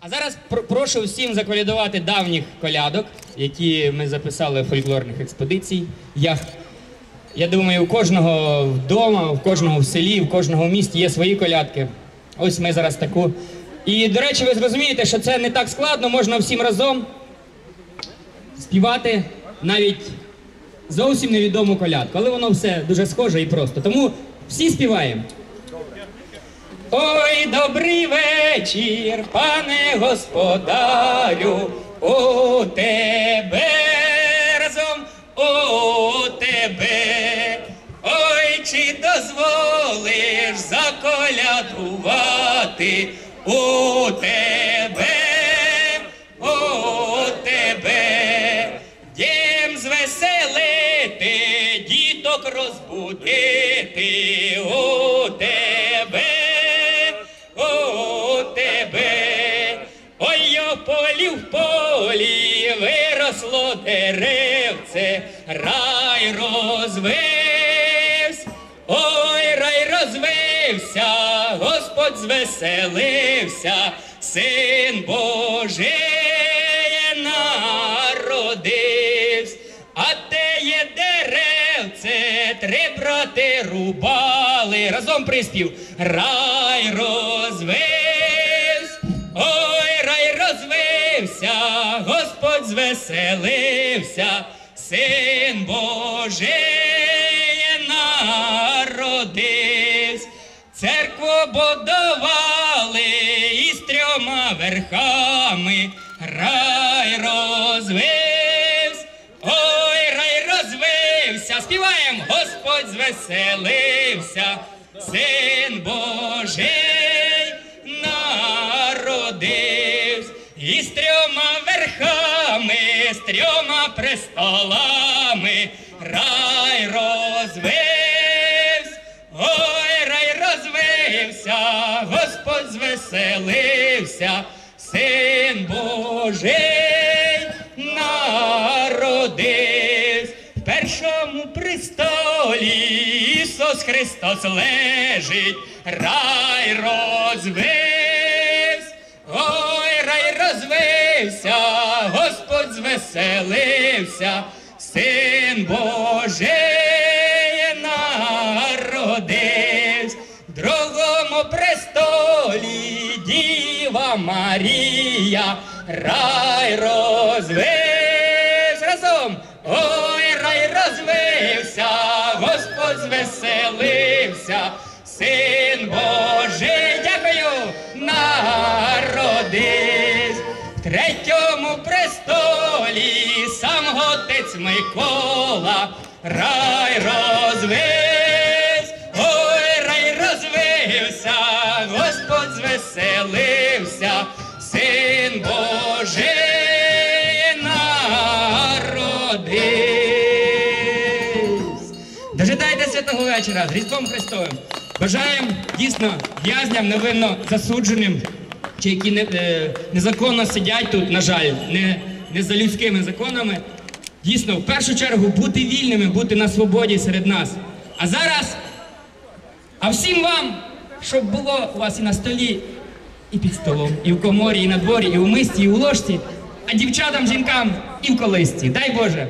А зараз пр- прошу всім заколядувати давніх колядок, які ми записали в фольклорних експедицій. Я, я думаю, у кожного вдома, у кожного в селі, у кожного в місті є свої колядки. Ось ми зараз таку. І, до речі, ви зрозумієте, що це не так складно, можна всім разом співати навіть зовсім невідому колядку, але воно все дуже схоже і просто. Тому всі співаємо. Ой, добрий вечір, пане господарю, у тебе разом у тебе. Ой, чи дозволиш заколядувати? У тебе, у тебе, дім звеселити, діток розбудити. У в полі виросло деревце, рай розвився. Ой, рай розвився, Господь звеселився, син Божий народився, а те є деревце, три брати рубали, разом приспів, рай розвився, розвився, Господь звеселився, син Божий народився. Церкву будували із трьома верхами, рай розвився, ой, рай розвився, співаємо, Господь звеселився, син Божий народився, із трьома верхами, з трьома престолами, рай розвився. Ой, рай розвився, Господь звеселився, син Божий народився. В першому престолі Ісус Христос лежить, рай розвився. Розвився, Господь звеселився, син Божий народився. В другому престолі Діва Марія, рай розвився разом. Ой, рай розвився, Господь звеселився, третьому престолі сам готець Микола, рай розвився, ой, рай розвився, Господь звеселився, син Божий народився. Дожидайте святого вечора з Різдвом Христовим. Бажаємо дійсно в'язням невинно засудженим, чи які не, е, незаконно сидять тут, на жаль, не, не за людськими законами. Дійсно, в першу чергу бути вільними, бути на свободі серед нас. А зараз, а всім вам, щоб було у вас і на столі, і під столом, і в коморі, і на дворі, і у мисті, і у ложці, а дівчатам, жінкам і в колисці. Дай Боже!